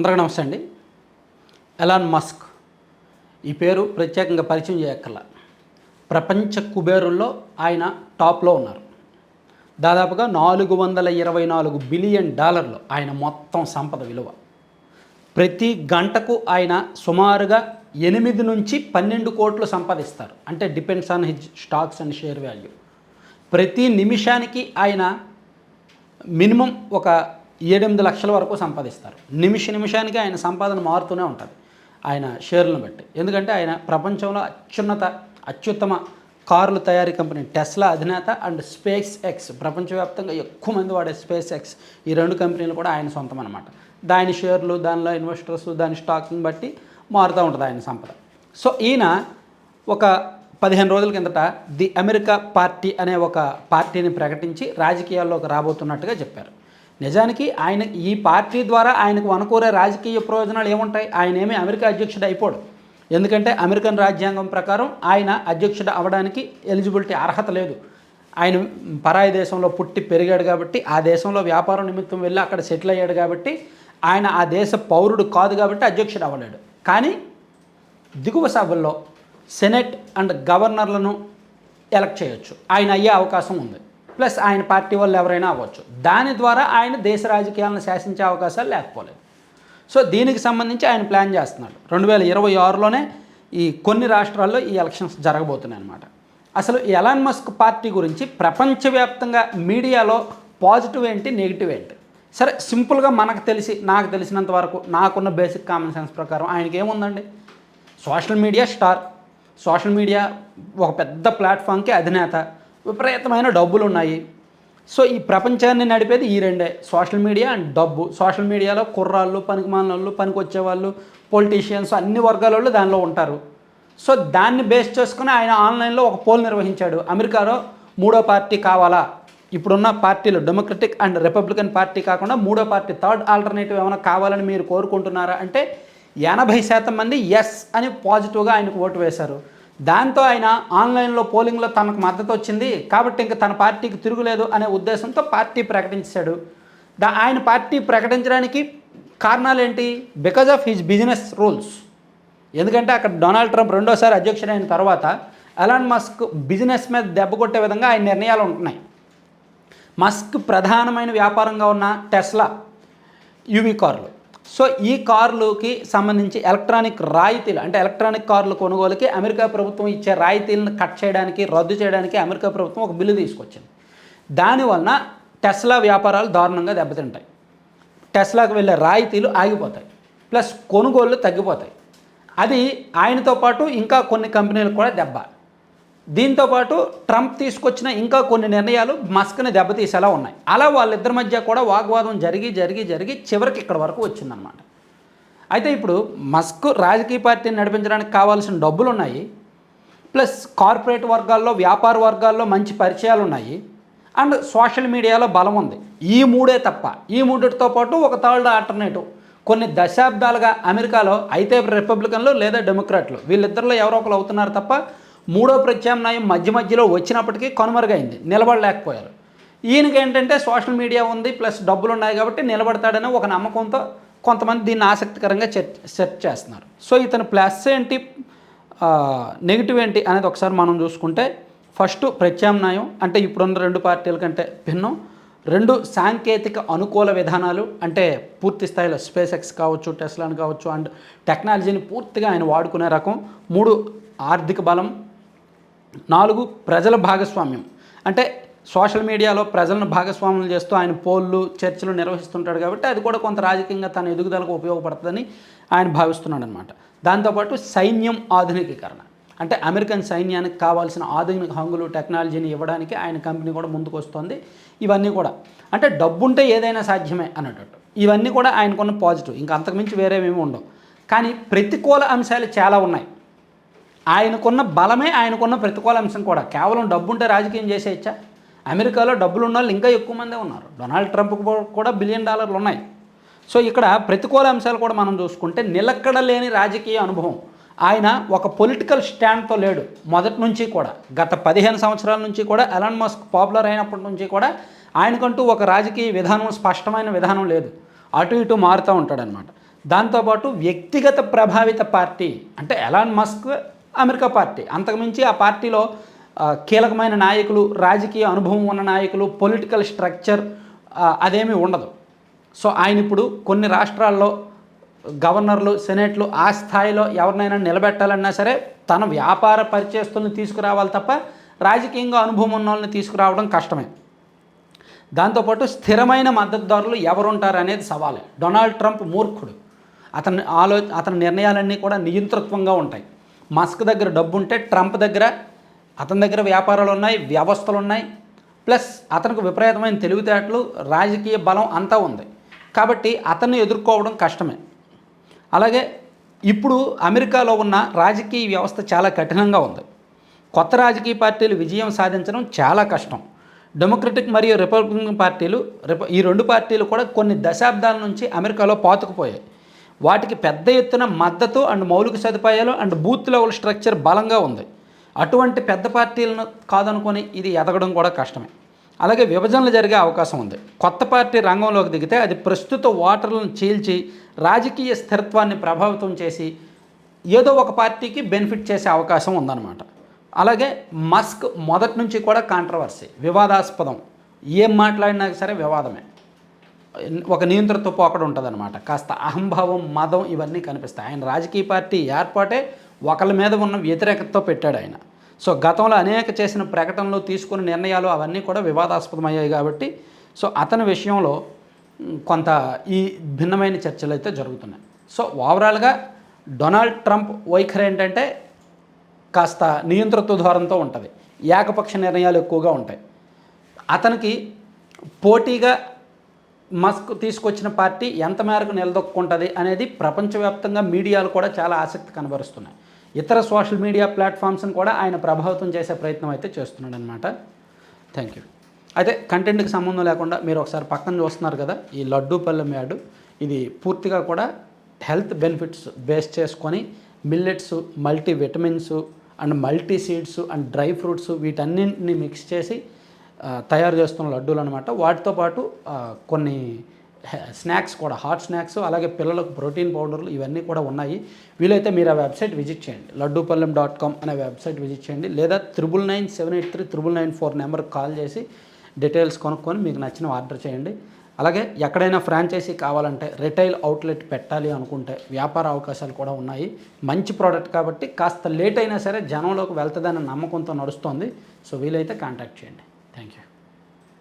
అందరికీ నమస్తే అండి. Elon Musk. ఈ పేరు ప్రత్యేకంగా పరిచయం చేయక్కర్లా. ప్రపంచ కుబేరుల్లో ఆయన టాప్లో ఉన్నారు. దాదాపుగా నాలుగు వందల ఇరవై నాలుగు బిలియన్ డాలర్లు ఆయన మొత్తం సంపద విలువ. ప్రతి గంటకు ఆయన సుమారుగా ఎనిమిది నుంచి పన్నెండు కోట్లు సంపాదిస్తారు. అంటే depends on his stocks and share value. ప్రతి నిమిషానికి ఆయన మినిమం ఒక ఏడెనిమిది లక్షల వరకు సంపాదిస్తారు. నిమిష నిమిషానికి ఆయన సంపాదన మారుతూనే ఉంటుంది. ఆయన షేర్లను బట్టి. ఎందుకంటే ఆయన ప్రపంచంలో అత్యున్నత అత్యుత్తమ కార్లు తయారీ కంపెనీ టెస్లా అధినేత అండ్ స్పేస్ ఎక్స్ ప్రపంచవ్యాప్తంగా ఎక్కువ మంది వాడే స్పేస్ ఎక్స్ ఈ రెండు కంపెనీలు కూడా ఆయన సొంతం అనమాట దాని షేర్లు దానిలో ఇన్వెస్టర్స్ దాని స్టాక్ని బట్టి మారుతూ ఉంటుంది ఆయన సంపద. సో ఈయన ఒక పదిహేను రోజుల కిందట ది అమెరికా పార్టీ అనే ఒక పార్టీని ప్రకటించి రాజకీయాల్లోకి రాబోతున్నట్టుగా చెప్పారు. నిజానికి ఆయన ఈ పార్టీ ద్వారా ఆయనకు వనకూరే రాజకీయ ప్రయోజనాలు ఏముంటాయి? ఆయన ఏమీ అమెరికా అధ్యక్షుడు అయిపోడు. ఎందుకంటే అమెరికన్ రాజ్యాంగం ప్రకారం ఆయన అధ్యక్షుడు అవ్వడానికి ఎలిజిబిలిటీ అర్హత లేదు. ఆయన పరాయి దేశంలో పుట్టి పెరిగాడు కాబట్టి ఆ దేశంలో వ్యాపారం నిమిత్తం వెళ్ళి అక్కడ సెటిల్ అయ్యాడు కాబట్టి ఆయన ఆ దేశ పౌరుడు కాదు కాబట్టి అధ్యక్షుడు అవ్వలేడు. కానీ దిగువ సభల్లో సెనెట్ అండ్ గవర్నర్లను ఎలక్ట్ చేయొచ్చు. ఆయన అయ్యే అవకాశం ఉంది. ప్లస్ ఆయన పార్టీ వాళ్ళు ఎవరైనా అవ్వచ్చు. దాని ద్వారా ఆయన దేశ రాజకీయాలను శాసించే అవకాశాలు లేకపోలేదు. సో దీనికి సంబంధించి ఆయన ప్లాన్ చేస్తున్నాడు. రెండు వేల ఇరవై ఆరులోనే ఈ కొన్ని రాష్ట్రాల్లో ఈ ఎలక్షన్స్ జరగబోతున్నాయి అనమాట అసలు ఎలాన్ మస్క్ పార్టీ గురించి ప్రపంచవ్యాప్తంగా మీడియాలో పాజిటివ్ ఏంటి నెగిటివ్ ఏంటి? సరే సింపుల్గా మనకు తెలిసి నాకు తెలిసినంత వరకు నాకున్న బేసిక్ కామన్ సెన్స్ ప్రకారం ఆయనకి ఏముందండి? Social media star. Social media ఒక పెద్ద ప్లాట్ఫామ్కి అధినేత. విపరీతమైన డబ్బులు ఉన్నాయి సో ఈ ప్రపంచాన్ని నడిపేది ఈ రెండే. సోషల్ మీడియా అండ్ డబ్బు. సోషల్ మీడియాలో కుర్రాళ్ళు పనికిమాలిన వాళ్ళు పనికి వచ్చేవాళ్ళు పొలిటీషియన్స్ అన్ని వర్గాల వాళ్ళు దానిలో ఉంటారు. సో దాన్ని బేస్ చేసుకుని ఆయన ఆన్లైన్లో ఒక పోల్ నిర్వహించాడు. అమెరికాలో మూడో పార్టీ కావాలా? ఇప్పుడున్న పార్టీలు డెమోక్రటిక్ అండ్ రిపబ్లికన్ పార్టీ కాకుండా మూడో పార్టీ థర్డ్ ఆల్టర్నేటివ్ ఏమైనా కావాలని మీరు కోరుకుంటున్నారా? అంటే ఎనభై శాతం మంది ఎస్ అని పాజిటివ్గా ఆయనకు ఓటు వేశారు. దాంతో ఆయన ఆన్లైన్లో పోలింగ్లో తనకు మద్దతు వచ్చింది. కాబట్టి ఇంకా తన పార్టీకి తిరుగులేదు అనే ఉద్దేశంతో పార్టీ ప్రకటించాడు. దా ఆయన పార్టీ ప్రకటించడానికి కారణాలు ఏంటి because of his business rules ఎందుకంటే అక్కడ డొనాల్డ్ ట్రంప్ రెండోసారి అధ్యక్షుడైన తర్వాత ఎలాన్ మస్క్ బిజినెస్ మీద దెబ్బ కొట్టే విధంగా ఆయన నిర్ణయాలు ఉంటున్నాయి. మస్క్ ప్రధానమైన వ్యాపారంగా ఉన్న టెస్లా యూవీ కార్లు. సో ఈ కార్లుకి సంబంధించి ఎలక్ట్రానిక్ రాయితీలు అంటే ఎలక్ట్రానిక్ కార్ల కొనుగోలుకి అమెరికా ప్రభుత్వం ఇచ్చే రాయితీలను కట్ చేయడానికి రద్దు చేయడానికి అమెరికా ప్రభుత్వం ఒక బిల్లు తీసుకొచ్చింది. దానివలన టెస్లా వ్యాపారాలు దారుణంగా దెబ్బతింటాయి. టెస్లాకు వెళ్ళే రాయితీలు ఆగిపోతాయి. ప్లస్ కొనుగోళ్ళు తగ్గిపోతాయి. అది ఆయనతో పాటు ఇంకా కొన్ని కంపెనీలు కూడా దెబ్బ. దీంతోపాటు ట్రంప్ తీసుకొచ్చిన ఇంకా కొన్ని నిర్ణయాలు మస్క్ని దెబ్బతీసేలా ఉన్నాయి. అలా వాళ్ళిద్దరి మధ్య కూడా వాగ్వాదం జరిగి జరిగి జరిగి చివరికి ఇక్కడ వరకు వచ్చిందనమాట అయితే ఇప్పుడు మస్క్ రాజకీయ పార్టీని నడిపించడానికి కావాల్సిన డబ్బులు ఉన్నాయి. ప్లస్ కార్పొరేట్ వర్గాల్లో వ్యాపార వర్గాల్లో మంచి పరిచయాలు ఉన్నాయి. అండ్ సోషల్ మీడియాలో బలం ఉంది. ఈ మూడే తప్ప ఈ మూడిటితో పాటు ఒక థర్డ్ ఆల్టర్నేటివ్. కొన్ని దశాబ్దాలుగా అమెరికాలో అయితే రిపబ్లికన్లు లేదా డెమోక్రాట్లు వీళ్ళిద్దరిలో ఎవరో ఒకరు అవుతున్నారు తప్ప మూడో ప్రత్యామ్నాయం మధ్య మధ్యలో వచ్చినప్పటికీ కనుమరుగైంది నిలబడలేకపోయారు. ఈయనకి ఏంటంటే సోషల్ మీడియా ఉంది ప్లస్ డబ్బులు ఉన్నాయి కాబట్టి నిలబడతాడని ఒక నమ్మకంతో కొంతమంది దీన్ని ఆసక్తికరంగా సెర్చ్ చేస్తున్నారు. సో ఇతని ప్లస్ ఏంటి నెగిటివ్ ఏంటి అనేది ఒకసారి మనం చూసుకుంటే ఫస్ట్ ప్రత్యామ్నాయం అంటే ఇప్పుడున్న రెండు పార్టీల కంటే భిన్నం. రెండు సాంకేతిక అనుకూల విధానాలు అంటే పూర్తి స్థాయిలో స్పేస్ ఎక్స్ కావచ్చు టెస్లాన్ కావచ్చు అండ్ టెక్నాలజీని పూర్తిగా ఆయన వాడుకునే రకం. మూడు ఆర్థిక బలం నాలుగు ప్రజల భాగస్వామ్యం. అంటే సోషల్ మీడియాలో ప్రజలను భాగస్వాములు చేస్తూ ఆయన పోల్లు చర్చలు నిర్వహిస్తుంటాడు కాబట్టి అది కూడా కొంత రాజకీయంగా తన ఎదుగుదలకు ఉపయోగపడుతుందని ఆయన భావిస్తున్నాడు అనమాట దాంతోపాటు సైన్యం ఆధునికీకరణ. అంటే అమెరికన్ సైన్యానికి కావాల్సిన ఆధునిక హంగులు టెక్నాలజీని ఇవ్వడానికి ఆయన కంపెనీ కూడా ముందుకు వస్తుంది. ఇవన్నీ కూడా. అంటే డబ్బుంటే ఏదైనా సాధ్యమే అన్నట్టు. ఇవన్నీ కూడా ఆయనకున్న పాజిటివ్. ఇంకా అంతకుమించి వేరేమేమి ఉండవు. కానీ ప్రతికూల అంశాలు చాలా ఉన్నాయి. ఆయనకున్న బలమే ఆయనకున్న ప్రతికూల అంశం కూడా. కేవలం డబ్బుంటే రాజకీయం చేసేయచ్చా? అమెరికాలో డబ్బులు ఉన్న వాళ్ళు ఇంకా ఎక్కువ మందే ఉన్నారు. డొనాల్డ్ ట్రంప్ కూడా బిలియన్ డాలర్లు ఉన్నాయి సో ఇక్కడ ప్రతికూల అంశాలు కూడా మనం చూసుకుంటే నిలక్కడలేని రాజకీయ అనుభవం. ఆయన ఒక పొలిటికల్ స్టాండ్తో లేడు. మొదటి నుంచి కూడా గత పదిహేను సంవత్సరాల నుంచి కూడా ఎలాన్ మస్క్ పాపులర్ అయినప్పటి నుంచి కూడా ఆయనకంటూ ఒక రాజకీయ విధానం స్పష్టమైన విధానం లేదు. అటు ఇటు మారుతూ ఉంటాడనమాట దాంతోపాటు వ్యక్తిగత ప్రభావిత పార్టీ అంటే ఎలాన్ మస్క్ అమెరికా పార్టీ. అంతకుమించి ఆ పార్టీలో కీలకమైన నాయకులు రాజకీయ అనుభవం ఉన్న నాయకులు పొలిటికల్ స్ట్రక్చర్ అదేమీ ఉండదు. సో ఆయన ఇప్పుడు కొన్ని రాష్ట్రాల్లో గవర్నర్లు సెనేట్లు ఆ స్థాయిలో ఎవరినైనా నిలబెట్టాలన్నా సరే తన వ్యాపార పరిచయస్తుల్ని తీసుకురావాలి తప్ప రాజకీయంగా అనుభవం ఉన్న వాళ్ళని తీసుకురావడం కష్టమే. దాంతోపాటు స్థిరమైన మద్దతుదారులు ఎవరుంటారు అనేది సవాలే. డొనాల్డ్ ట్రంప్ మూర్ఖుడు. అతని ఆలో అతని నిర్ణయాలన్నీ కూడా నియంతృత్వంగా ఉంటాయి. మస్క్ దగ్గర డబ్బు ఉంటే ట్రంప్ దగ్గర అతని దగ్గర వ్యాపారాలు ఉన్నాయి వ్యవస్థలు ఉన్నాయి ప్లస్ అతనికి విపరీతమైన తెలివితేటలు రాజకీయ బలం అంతా ఉంది. కాబట్టి అతన్ని ఎదుర్కోవడం కష్టమే. అలాగే ఇప్పుడు అమెరికాలో ఉన్న రాజకీయ వ్యవస్థ చాలా కఠినంగా ఉంది. కొత్త రాజకీయ పార్టీలు విజయం సాధించడం చాలా కష్టం. డెమోక్రటిక్ మరియు రిపబ్లికన్ పార్టీలు రిప ఈ రెండు పార్టీలు కూడా కొన్ని దశాబ్దాల నుంచి అమెరికాలో పాతుకుపోయాయి. వాటికి పెద్ద ఎత్తున మద్దతు అండ్ మౌలిక సదుపాయాలు అండ్ బూత్ లెవెల్ స్ట్రక్చర్ బలంగా ఉంది. అటువంటి పెద్ద పార్టీలను కాదనుకొని ఇది ఎదగడం కూడా కష్టమే. అలాగే విభజనలు జరిగే అవకాశం ఉంది. కొత్త పార్టీ రంగంలోకి దిగితే అది ప్రస్తుత ఓటర్లను చీల్చి రాజకీయ స్థిరత్వాన్ని ప్రభావితం చేసి ఏదో ఒక పార్టీకి బెనిఫిట్ చేసే అవకాశం ఉందన్నమాట. అలాగే మస్క్ మొదటి నుంచి కూడా కాంట్రవర్సీ వివాదాస్పదం. ఏం మాట్లాడినా సరే వివాదమే. ఒక నియంత్రణతో పోకడ ఉంటుందన్నమాట. కాస్త అహంభావం మదం ఇవన్నీ కనిపిస్తాయి. ఆయన రాజకీయ పార్టీ ఏర్పాటే ఒకళ్ళ మీద ఉన్న వ్యతిరేకతతో పెట్టాడు ఆయన. సో గతంలో అనేక చేసిన ప్రకటనలు తీసుకున్న నిర్ణయాలు అవన్నీ కూడా వివాదాస్పదమయ్యాయి కాబట్టి సో అతని విషయంలో కొంత ఈ భిన్నమైన చర్చలు అయితే జరుగుతున్నాయి. సో ఓవరాల్గా డొనాల్డ్ ట్రంప్ వైఖరి ఏంటంటే కాస్త నియంతృత్వ ధోరణితో ఉంటుంది. ఏకపక్ష నిర్ణయాలు ఎక్కువగా ఉంటాయి. అతనికి పోటీగా మస్క్ తీసుకొచ్చిన పార్టీ ఎంత మేరకు నిలదొక్కుంటుంది అనేది ప్రపంచవ్యాప్తంగా మీడియాలు కూడా చాలా ఆసక్తి కనబరుస్తున్నాయి. ఇతర సోషల్ మీడియా ప్లాట్ఫామ్స్ని కూడా ఆయన ప్రభావితం చేసే ప్రయత్నం అయితే చేస్తున్నాడు అనమాట థ్యాంక్ యూ అయితే కంటెంట్కి సంబంధం లేకుండా మీరు ఒకసారి పక్కన చూస్తున్నారు కదా ఈ లడ్డూ పల్లెం యాడ్. ఇది పూర్తిగా కూడా హెల్త్ బెనిఫిట్స్ బేస్ చేసుకొని millets multi vitamins and multi seeds and dry fruits వీటన్నింటిని మిక్స్ చేసి తయారు చేస్తున్న లడ్డూలు అనమాట వాటితో పాటు కొన్ని స్నాక్స్ కూడా హాట్ స్నాక్స్ అలాగే పిల్లలకు ప్రోటీన్ పౌడర్లు ఇవన్నీ కూడా ఉన్నాయి. వీలైతే మీరు ఆ వెబ్సైట్ విజిట్ చేయండి. లడ్డూపల్లెం డాట్ కామ్ అనే వెబ్సైట్ విజిట్ చేయండి. లేదా triple nine seven eight three triple nine four నెంబర్కి కాల్ చేసి డీటెయిల్స్ కొనుక్కొని మీకు నచ్చిన ఆర్డర్ చేయండి. అలాగే ఎక్కడైనా ఫ్రాంచైజీ కావాలంటే రిటైల్ అవుట్లెట్ పెట్టాలి అనుకుంటే వ్యాపార అవకాశాలు కూడా ఉన్నాయి. మంచి ప్రోడక్ట్ కాబట్టి కాస్త లేట్ అయినా సరే జనంలోకి వెళ్తుందనే నమ్మకంతో నడుస్తోంది. సో వీలైతే కాంటాక్ట్ చేయండి. Thank you